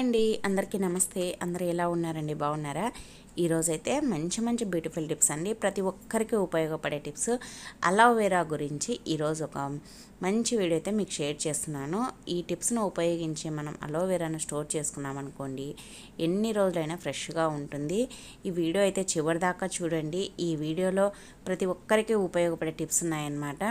అండి. అందరికీ నమస్తే. అందరు ఎలా ఉన్నారండి? బాగున్నారా? ఈరోజైతే మంచి మంచి బ్యూటిఫుల్ టిప్స్ అండి. ప్రతి ఒక్కరికి ఉపయోగపడే టిప్స్. అలోవెరా గురించి ఈరోజు ఒక మంచి వీడియో అయితే మీకు షేర్ చేస్తున్నాను. ఈ టిప్స్ను ఉపయోగించి మనం అలోవెరాను స్టోర్ చేసుకున్నాం అనుకోండి ఎన్ని రోజులైనా ఫ్రెష్గా ఉంటుంది. ఈ వీడియో అయితే చివరిదాకా చూడండి. ఈ వీడియోలో ప్రతి ఒక్కరికి ఉపయోగపడే టిప్స్ ఉన్నాయన్నమాట.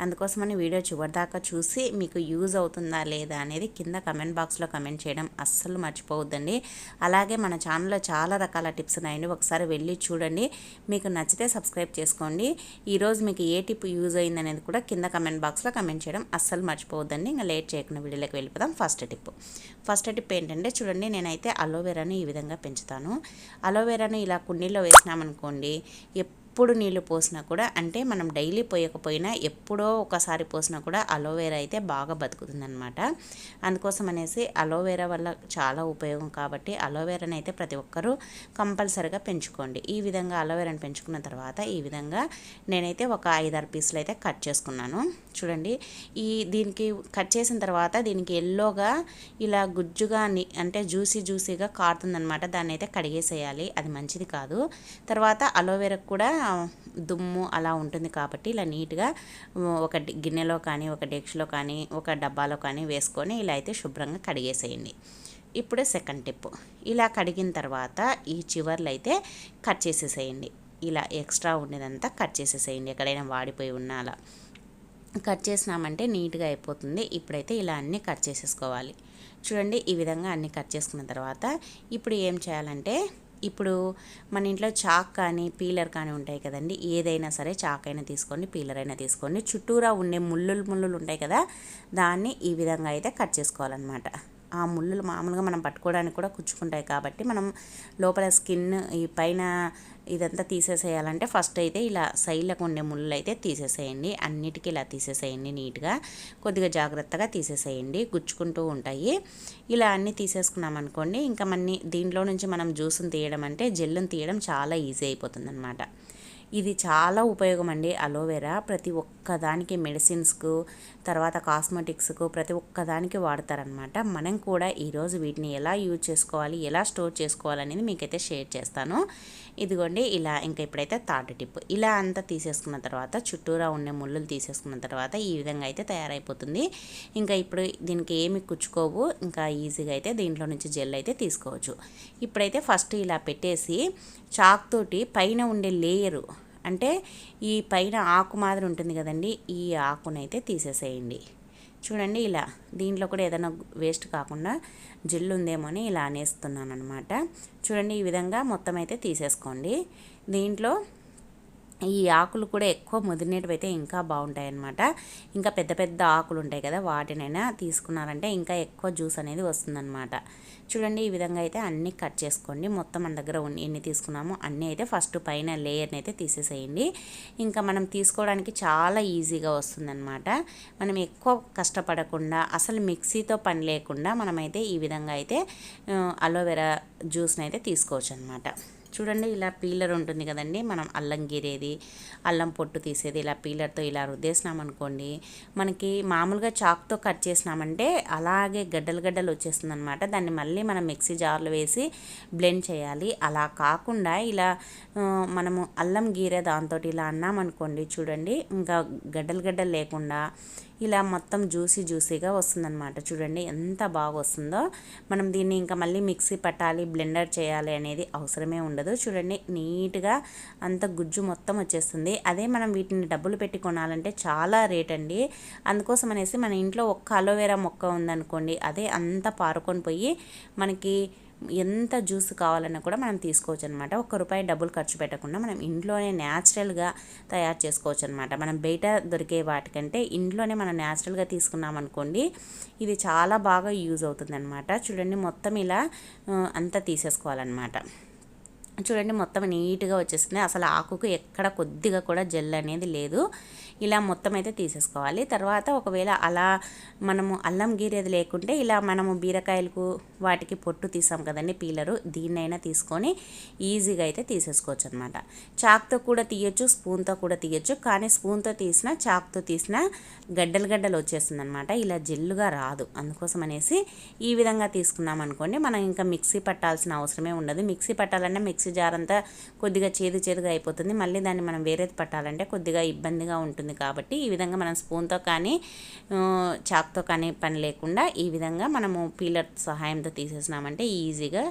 అందుకోసమని వీడియో చివరిదాకా చూసి మీకు యూజ్ అవుతుందా లేదా అనేది కింద కమెంట్ బాక్స్లో కమెంట్ చేయడం అస్సలు మర్చిపోవద్దండి. అలాగే మన ఛానల్లో చాలా రకాల టిప్స్ ఉన్నాయండి. ఒకసారి వెళ్ళి చూడండి. మీకు నచ్చితే సబ్స్క్రైబ్ చేసుకోండి. ఈరోజు మీకు ఏ టిప్ యూజ్ అయింది అనేది కూడా కింద కమెంట్ బాక్స్లో కమెంట్ చేయడం అస్సలు మర్చిపోవద్దండి. ఇంకా లేట్ చేయకుండా వీడియోలోకి వెళ్ళిపోదాం. First tip. ఫస్ట్ టిప్ ఏంటంటే చూడండి నేనైతే అలోవెరాని ఈ విధంగా పెంచుతాను. అలోవెరాను ఇలా కుండీలో వేసినామనుకోండి ఎప్పుడు ఎప్పుడు నీళ్ళు పోసినా కూడా అంటే మనం డైలీ పోయకపోయినా ఎప్పుడో ఒకసారి పోసినా కూడా అలోవెరా అయితే బాగా బతుకుతుందనమాట అందుకోసం అనేసి అలోవెరా వల్ల చాలా ఉపయోగం కాబట్టి అలోవేరాని అయితే ప్రతి ఒక్కరూ కంపల్సరిగా పెంచుకోండి. ఈ విధంగా అలోవేరాని పెంచుకున్న తర్వాత ఈ విధంగా నేనైతే ఒక ఐదారు పీసులు అయితే కట్ చేసుకున్నాను. చూడండి ఈ దీనికి కట్ చేసిన తర్వాత దీనికి ఎల్లోగా ఇలా గుజ్జుగా అంటే జ్యూసీ జ్యూసీగా కారుతుందనమాట దాన్ని అయితే కడిగేసేయాలి. అది మంచిది కాదు. తర్వాత అలోవెరాకు కూడా దుమ్ము అలా ఉంటుంది కాబట్టి ఇలా నీట్గా ఒక గిన్నెలో కానీ ఒక డెక్స్లో కానీ ఒక డబ్బాలో కానీ వేసుకొని ఇలా అయితే శుభ్రంగా కడిగేసేయండి. ఇప్పుడే సెకండ్ టిప్. ఇలా కడిగిన తర్వాత ఈ చివర్లు అయితే కట్ చేసేసేయండి. ఇలా ఎక్స్ట్రా ఉండేదంతా కట్ చేసేసేయండి. ఎక్కడైనా వాడిపోయి ఉన్నా అలా. కట్ చేసినామంటే నీట్గా అయిపోతుంది. ఇప్పుడైతే ఇలా అన్నీ కట్ చేసేసుకోవాలి. చూడండి ఈ విధంగా అన్నీ కట్ చేసుకున్న తర్వాత ఇప్పుడు ఏం చేయాలంటే ఇప్పుడు మన ఇంట్లో చాక్ కానీ పీలర్ కానీ ఉంటాయి కదండి. ఏదైనా సరే చాక్ అయినా తీసుకోండి పీలర్ అయినా తీసుకోండి. చుట్టూరా ఉండే ముళ్ళులు ముళ్ళులు ఉంటాయి కదా దాన్ని ఈ విధంగా అయితే కట్ చేసుకోవాలన్నమాట. ఆ ముళ్ళులు మామూలుగా మనం పట్టుకోవడానికి కూడా కుచ్చుకుంటాయి కాబట్టి మనం లోపల స్కిన్ ఈ పైన ఇదంతా తీసేసేయాలంటే ఫస్ట్ అయితే ఇలా సైడ్లకు ఉండే ముళ్ళు అయితే తీసేసేయండి. అన్నిటికీ ఇలా తీసేసేయండి నీట్గా. కొద్దిగా జాగ్రత్తగా తీసేసేయండి. గుచ్చుకుంటూ ఉంటాయి. ఇలా అన్నీ తీసేసుకున్నాం అనుకోండి ఇంకా మన్ని దీంట్లో నుంచి మనం జ్యూస్ని తీయడం అంటే జెల్లుని తీయడం చాలా ఈజీ అయిపోతుంది అనమాట ఇది చాలా ఉపయోగం అండి అలోవెరా. ప్రతి ఒక్కదానికి మెడిసిన్స్కు తర్వాత కాస్మెటిక్స్కు ప్రతి ఒక్కదానికి వాడతారనమాట మనం కూడా ఈరోజు వీటిని ఎలా యూజ్ చేసుకోవాలి ఎలా స్టోర్ చేసుకోవాలనేది మీకైతే షేర్ చేస్తాను. ఇదిగోండి ఇలా ఇంకా ఇప్పుడైతే థర్డ్ టిప్. ఇలా అంతా తీసేసుకున్న తర్వాత చుట్టూరా ఉండే ముళ్ళులు తీసేసుకున్న తర్వాత ఈ విధంగా అయితే తయారైపోతుంది. ఇంకా ఇప్పుడు దీనికి ఏమి కుచ్చుకోవు ఇంకా ఈజీగా అయితే దీంట్లో నుంచి జెల్ అయితే తీసుకోవచ్చు. ఇప్పుడైతే ఫస్ట్ ఇలా పెట్టేసి చాక్ తోటి పైన ఉండే లేయరు అంటే ఈ పైన ఆకు మాదిరి ఉంటుంది కదండి ఈ ఆకునైతే తీసేసేయండి. చూడండి ఇలా దీంట్లో కూడా ఏదైనా వేస్ట్ కాకుండా జిల్లు ఉందేమో అని ఇలా అనేస్తున్నాను అనమాట చూడండి ఈ విధంగా మొత్తం అయితే తీసేసుకోండి. దీంట్లో ఈ ఆకులు కూడా ఎక్కువ ముదిరినవి ఇంకా బాగుంటాయి అన్నమాట ఇంకా పెద్ద పెద్ద ఆకులు ఉంటాయి కదా వాటినైనా తీసుకున్నారంటే ఇంకా ఎక్కువ జ్యూస్ అనేది వస్తుందన్నమాట. చూడండి ఈ విధంగా అయితే అన్నీ కట్ చేసుకోండి. మొత్తం మన దగ్గర ఎన్ని తీసుకున్నామో అన్నీ అయితే ఫస్ట్ పైన లేయర్ని అయితే తీసేసేయండి. ఇంకా మనం తీసుకోవడానికి చాలా ఈజీగా వస్తుందన్నమాట. మనం ఎక్కువ కష్టపడకుండా అసలు మిక్సీతో పని లేకుండా మనమైతే ఈ విధంగా అయితే అలోవెరా జ్యూస్ని అయితే తీసుకోవచ్చు అనమాట చూడండి ఇలా పీలర్ ఉంటుంది కదండి. మనం అల్లం గీరేది అల్లం పొట్టు తీసేది ఇలా పీలర్తో ఇలా రుద్దేసినాం అనుకోండి మనకి మామూలుగా చాక్తో కట్ చేసినామంటే అలాగే గడ్డలు గడ్డలు వచ్చేస్తుంది అనమాట దాన్ని మళ్ళీ మనం మిక్సీ జార్లో వేసి బ్లెండ్ చేయాలి. అలా కాకుండా ఇలా మనము అల్లం గీరే దాంతో ఇలా అన్నామనుకోండి చూడండి ఇంకా గడ్డలు గడ్డలు లేకుండా ఇలా మొత్తం జ్యూసీ జ్యూసీగా వస్తుందన్నమాట. చూడండి ఎంత బాగా వస్తుందో మనం దీన్ని ఇంకా మళ్ళీ మిక్సీ పట్టాలి బ్లెండర్ చేయాలి అనేది అవసరమే ఉండదు. చూడండి నీట్గా అంత గుజ్జు మొత్తం వచ్చేస్తుంది. అదే మనం వీటిని డబ్బులు పెట్టి కొనాలంటే చాలా రేట్ అండి. అందుకోసం అనేసి మన ఇంట్లో ఒక్క అలోవెరా మొక్క ఉందనుకోండి అదే అంత పారుకొని పోయి మనకి ఎంత జ్యూస్ కావాలన్నా కూడా మనం తీసుకోవచ్చు అనమాట ఒక్క రూపాయి డబ్బులు ఖర్చు పెట్టకుండా మనం ఇంట్లోనే న్యాచురల్గా తయారు చేసుకోవచ్చు అనమాట మనం బయట దొరికే వాటికంటే ఇంట్లోనే మనం న్యాచురల్గా తీసుకున్నాం అనుకోండి ఇది చాలా బాగా యూజ్ అవుతుంది చూడండి మొత్తం ఇలా అంతా తీసేసుకోవాలన్నమాట చూడండి మొత్తం నీట్గా వచ్చేసింది అసలు ఆకుకు ఎక్కడ కొద్దిగా కూడా జెల్ అనేది లేదు. ఇలా మొత్తం అయితే తీసేసుకోవాలి. తర్వాత ఒకవేళ అలా మనము అల్లం గీరేది లేకుంటే ఇలా మనము బీరకాయలకు వాటికి పొట్టు తీసాం కదండి పీలరు దీన్నైనా తీసుకొని ఈజీగా అయితే తీసేసుకోవచ్చు అనమాట చాక్తో కూడా తీయొచ్చు స్పూన్తో కూడా తీయొచ్చు. కానీ స్పూన్తో తీసిన చాక్తో తీసిన గడ్డలు గడ్డలు వచ్చేస్తుంది అనమాట ఇలా జెల్లుగా రాదు. అందుకోసం అనేసి ఈ విధంగా తీసుకున్నాం అనుకోండి మనం ఇంకా మిక్సీ పట్టాల్సిన అవసరమే ఉండదు. మిక్సీ పట్టాలన్నా మిక్సీ జార్ అంతా కొద్దిగా చేదు చేదుగా అయిపోతుంది. మళ్ళీ దాన్ని మనం వేరేది పట్టాలంటే కొద్దిగా ఇబ్బందిగా ఉంటుంది ఉంటుంది కాబట్టి ఈ విధంగా మనం స్పూన్తో కానీ చాక్తో కానీ పని లేకుండా ఈ విధంగా మనము పీలర్ సహాయంతో తీసేసినామంటే ఈజీగా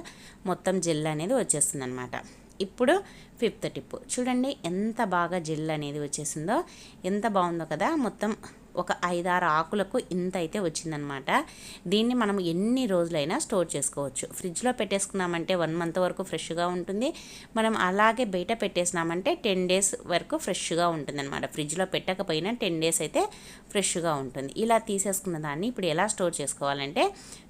మొత్తం జెల్ అనేది వచ్చేస్తుంది అనమాట ఇప్పుడు ఫిఫ్త్ టిప్ చూడండి ఎంత బాగా జెల్ అనేది వచ్చేసిందో ఎంత బాగుందో కదా మొత్తం ఒక ఐదారు ఆకులకు ఇంత అయితే వచ్చిందనమాట. దీన్ని మనం ఎన్ని రోజులైనా స్టోర్ చేసుకోవచ్చు. ఫ్రిడ్జ్లో పెట్టేసుకున్నామంటే వన్ మంత్ వరకు ఫ్రెష్గా ఉంటుంది. మనం అలాగే బయట పెట్టేసినామంటే టెన్ డేస్ వరకు ఫ్రెష్గా ఉంటుంది అనమాట ఫ్రిడ్జ్లో పెట్టకపోయినా టెన్ డేస్ అయితే ఫ్రెష్గా ఉంటుంది. ఇలా తీసేసుకున్న దాన్ని ఇప్పుడు ఎలా స్టోర్ చేసుకోవాలంటే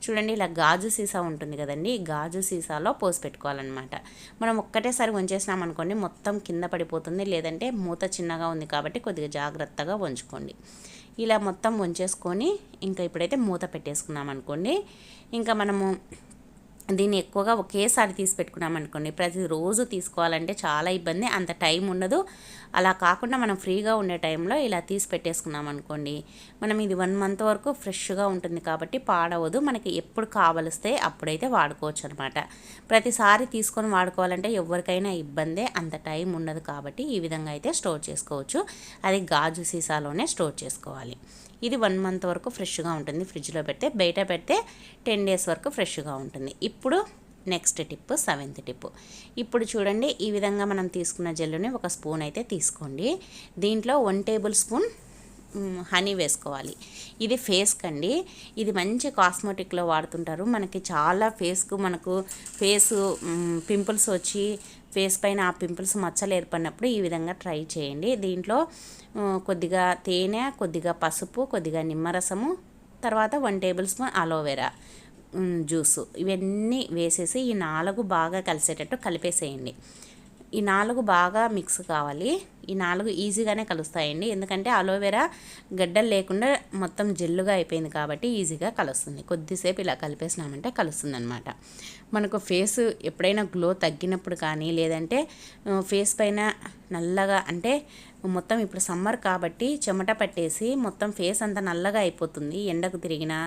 చూడండి ఇలా గాజు సీసా ఉంటుంది కదండి గాజు సీసాలో పోసి పెట్టుకోవాలన్నమాట. మనం ఒక్కటేసారి వంచేసినాం అనుకోండి మొత్తం కింద పడిపోతుంది. లేదంటే మూత చిన్నగా ఉంది కాబట్టి కొద్దిగా జాగ్రత్తగా ఉంచుకోండి ఇలా మొత్తం వంచేసుకొని ఇంకా ఇప్పుడైతే మూత పెట్టేసుకున్నాం అనుకోండి. ఇంకా మనము దీన్ని ఎక్కువగా ఒకేసారి తీసి పెట్టుకున్నామనుకోండి ప్రతిరోజు తీసుకోవాలంటే చాలా ఇబ్బంది అంత టైం ఉండదు. అలా కాకుండా మనం ఫ్రీగా ఉండే టైంలో ఇలా తీసి పెట్టేసుకున్నాం అనుకోండి మనం ఇది వన్ మంత్ వరకు ఫ్రెష్గా ఉంటుంది కాబట్టి పాడవదు. మనకి ఎప్పుడు కావలిస్తే అప్పుడైతే వాడుకోవచ్చు అనమాట ప్రతిసారి తీసుకొని వాడుకోవాలంటే ఎవరికైనా ఇబ్బందే అంత టైం ఉండదు కాబట్టి ఈ విధంగా అయితే స్టోర్ చేసుకోవచ్చు. అది గాజు సీసాలోనే స్టోర్ చేసుకోవాలి. ఇది వన్ మంత్ వరకు ఫ్రెష్గా ఉంటుంది ఫ్రిడ్జ్లో పెడితే బయట పెడితే టెన్ డేస్ వరకు ఫ్రెష్గా ఉంటుంది. ఇప్పుడు నెక్స్ట్ టిప్ సెవెంత్ టిప్ ఇప్పుడు చూడండి ఈ విధంగా మనం తీసుకున్న జెల్లుని ఒక స్పూన్ అయితే తీసుకోండి. దీంట్లో వన్ టేబుల్ స్పూన్ హనీ వేసుకోవాలి. ఇది ఫేస్కి అండి ఇది మంచి కాస్మెటిక్లో వాడుతుంటారు. మనకి చాలా ఫేస్కు మనకు ఫేసు పింపుల్స్ వచ్చి ఫేస్ పైన ఆ పింపుల్స్ మచ్చలు ఏర్పడినప్పుడు ఈ విధంగా ట్రై చేయండి. దీంట్లో కొద్దిగా తేనె కొద్దిగా పసుపు కొద్దిగా నిమ్మరసము తర్వాత one tablespoon aloe vera juice. ఇవన్నీ వేసేసి ఈ నాలుగు బాగా కలిసేటట్టు కలిపేసేయండి. ఈ నాలుగు బాగా మిక్స్ కావాలి. ఈ నాలుగు ఈజీగానే కలుస్తాయండి. ఎందుకంటే అలోవెరా గడ్డలు లేకుండా మొత్తం జెల్లుగా అయిపోయింది కాబట్టి ఈజీగా కలుస్తుంది. కొద్దిసేపు ఇలా కలిపేసినామంటే కలుస్తుంది అనమాట మనకు ఫేస్ ఎప్పుడైనా గ్లో తగ్గినప్పుడు కానీ లేదంటే ఫేస్ పైన నల్లగా అంటే మొత్తం ఇప్పుడు సమ్మర్ కాబట్టి చెమట పట్టేసి మొత్తం ఫేస్ అంతా నల్లగా అయిపోతుంది. ఎండకు తిరిగినా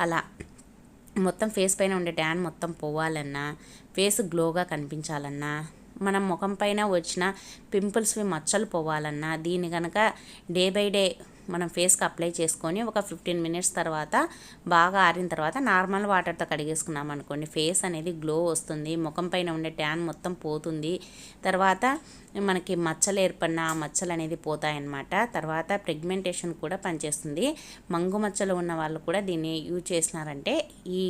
అలా మొత్తం ఫేస్ పైన ఉండే ట్యాన్ మొత్తం పోవాలన్నా ఫేస్ గ్లోగా కనిపించాలన్నా మనం ముఖం పైన వచ్చిన పింపుల్స్వి మచ్చలు పోవాలన్నా దీన్ని కనుక డే బై డే మనం ఫేస్కి అప్లై చేసుకొని ఒక ఫిఫ్టీన్ మినిట్స్ తర్వాత బాగా ఆరిన తర్వాత నార్మల్ వాటర్తో కడిగేసుకున్నాం అనుకోండి. ఫేస్ అనేది గ్లో వస్తుంది. ముఖం పైన ఉండే ట్యాన్ మొత్తం పోతుంది. తర్వాత మనకి మచ్చలు ఏర్పడిన ఆ మచ్చలు అనేది పోతాయన్నమాట. తర్వాత ప్రెగ్మెంటేషన్ కూడా పనిచేస్తుంది. మంగు మచ్చలు ఉన్న వాళ్ళు కూడా దీన్ని యూజ్ చేసినారంటే ఈ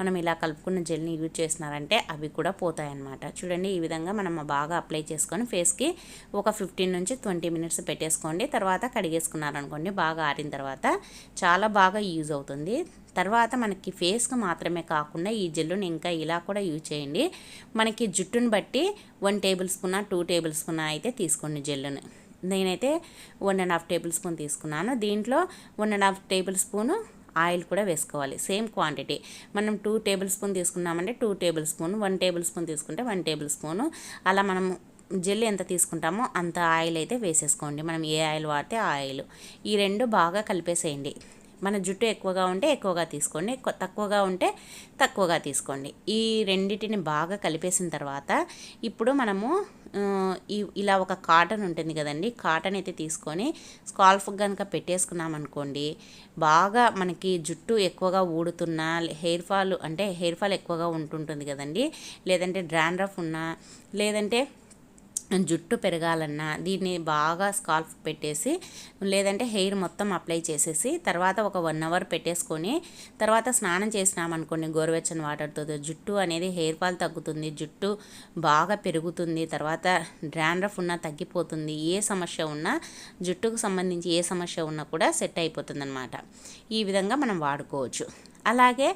మనం ఇలా కలుపుకున్న జెల్ని యూజ్ చేసినారంటే అవి కూడా పోతాయన్నమాట. చూడండి ఈ విధంగా మనం బాగా అప్లై చేసుకొని ఫేస్కి ఒక ఫిఫ్టీన్ నుంచి ట్వంటీ మినిట్స్ పెట్టేసుకోండి. తర్వాత కడిగేసుకున్నారనుకోండి బాగా ఆరిన తర్వాత చాలా బాగా యూజ్ అవుతుంది. తర్వాత మనకి ఫేస్కి మాత్రమే కాకుండా ఈ జెల్లుని ఇంకా ఇలా కూడా యూజ్ చేయండి. మనకి జుట్టును బట్టి one tablespoon two tablespoon అయితే తీసుకోండి జెల్లుని. నేనైతే one and half tablespoon తీసుకున్నాను. దీంట్లో one and half tablespoon oil కూడా వేసుకోవాలి. Same quantity. మనం టూ టేబుల్ స్పూన్ తీసుకున్నామంటే two tablespoon one tablespoon తీసుకుంటే వన్ టేబుల్ స్పూను. అలా మనం జెల్ ఎంత తీసుకుంటామో అంత ఆయిల్ అయితే వేసేసుకోండి. మనం ఏ ఆయిల్ వాడితే ఆయిల్. ఈ రెండు బాగా కలిపేసేయండి. మన జుట్టు ఎక్కువగా ఉంటే ఎక్కువగా తీసుకోండి తక్కువగా ఉంటే తక్కువగా తీసుకోండి. ఈ రెండింటిని బాగా కలిపేసిన తర్వాత ఇప్పుడు మనము ఇలా ఒక కాటన్ ఉంటుంది కదండి కాటన్ అయితే తీసుకొని స్కాల్ఫ్ కనుక పెట్టేసుకున్నాం అనుకోండి బాగా మనకి జుట్టు ఎక్కువగా ఊడుతున్న హెయిర్ ఫాల్ అంటే హెయిర్ ఫాల్ ఎక్కువగా ఉంటుంటుంది కదండి లేదంటే డ్రాండ్రఫ్ ఉన్నా లేదంటే జుట్టు పెరగాలన్నా దీన్ని బాగా స్కాల్ఫ్ పెట్టేసి లేదంటే హెయిర్ మొత్తం అప్లై చేసేసి తర్వాత ఒక వన్ అవర్ పెట్టేసుకొని తర్వాత స్నానం చేసినామనుకోండి గోరువెచ్చని వాటర్తో జుట్టు అనేది హెయిర్ ఫాల్ తగ్గుతుంది జుట్టు బాగా పెరుగుతుంది తర్వాత డ్రాండ్రఫ్ ఉన్నా తగ్గిపోతుంది ఏ సమస్య ఉన్నా జుట్టుకు సంబంధించి ఏ సమస్య ఉన్నా కూడా సెట్ అయిపోతుంది ఈ విధంగా మనం వాడుకోవచ్చు. అలాగే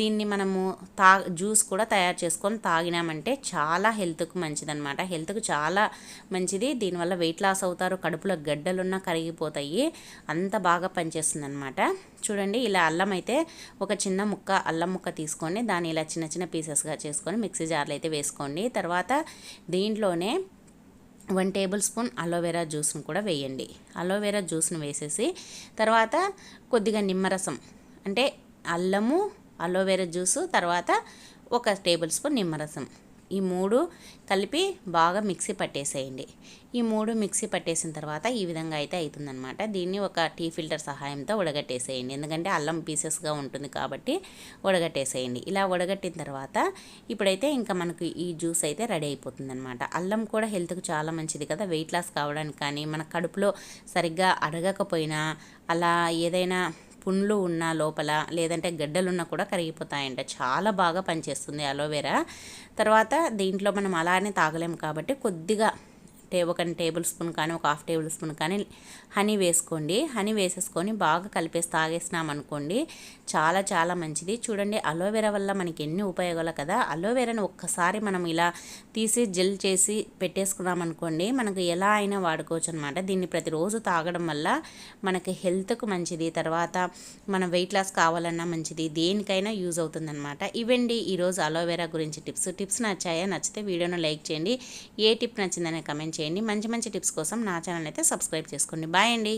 దీన్ని మనము తా జ్యూస్ కూడా తయారు చేసుకొని తాగినామంటే చాలా హెల్త్కు మంచిదనమాట హెల్త్కు చాలా మంచిది. దీనివల్ల వెయిట్ లాస్ అవుతారు కడుపులో గడ్డలున్నా కరిగిపోతాయి. అంత బాగా పనిచేస్తుంది అనమాట చూడండి ఇలా అల్లం అయితే ఒక చిన్న ముక్క అల్లం ముక్క తీసుకొని దాన్ని ఇలా చిన్న చిన్న పీసెస్గా చేసుకొని మిక్సీ జార్లు అయితే వేసుకోండి. తర్వాత దీంట్లోనే వన్ టేబుల్ స్పూన్ అలోవెరా జ్యూస్ను కూడా వేయండి. అలోవెరా జ్యూస్ను వేసేసి తర్వాత కొద్దిగా నిమ్మరసం అంటే అల్లము అలోవెరా జ్యూసు తర్వాత ఒక టేబుల్ స్పూన్ నిమ్మరసం. ఈ మూడు కలిపి బాగా మిక్సీ పట్టేసేయండి. ఈ మూడు మిక్సీ పట్టేసిన తర్వాత ఈ విధంగా అయితే అవుతుందనమాట దీన్ని ఒక టీ ఫిల్టర్ సహాయంతో ఉడగట్టేసేయండి. ఎందుకంటే అల్లం పీసెస్గా ఉంటుంది కాబట్టి ఉడగట్టేసేయండి. ఇలా ఉడగట్టిన తర్వాత ఇప్పుడైతే ఇంకా మనకు ఈ జ్యూస్ అయితే రెడీ అయిపోతుందనమాట అల్లం కూడా హెల్త్కు చాలా మంచిది కదా. వెయిట్ లాస్ కావడానికి కానీ మన కడుపులో సరిగ్గా అడగకపోయినా అలా ఏదైనా పుండ్లు ఉన్న లోపల లేదంటే గడ్డలున్నా కూడా కరిగిపోతాయంట. చాలా బాగా పనిచేస్తుంది అలోవెరా తర్వాత దీంట్లో మనం అలానే తాగలేము కాబట్టి కొద్దిగా టే ఒక టేబుల్ స్పూన్ కానీ ఒక హాఫ్ టేబుల్ స్పూన్ కానీ హనీ వేసుకోండి. హనీ వేసేసుకొని బాగా కలిపేసి తాగేసినాం అనుకోండి చాలా చాలా మంచిది. చూడండి అలోవెరా వల్ల మనకి ఎన్ని ఉపయోగాలు కదా. అలోవెరాని ఒక్కసారి మనం ఇలా తీసి జెల్ చేసి పెట్టేసుకున్నాం అనుకోండి మనకు ఎలా అయినా వాడుకోవచ్చు అనమాట దీన్ని ప్రతిరోజు తాగడం వల్ల మనకి హెల్త్కు మంచిది. తర్వాత మన వెయిట్ లాస్ కావాలన్నా మంచిది. దేనికైనా యూజ్ అవుతుందన్నమాట ఇవండి ఈరోజు అలోవెరా గురించి టిప్స్. టిప్స్ నచ్చాయా? నచ్చితే వీడియోను లైక్ చేయండి. ఏ టిప్ నచ్చిందనే కమెంట్ చేయండి. మంచి మంచి టిప్స్ కోసం నా ఛానల్ అయితే సబ్స్క్రైబ్ చేసుకోండి. బాయ్ అండి.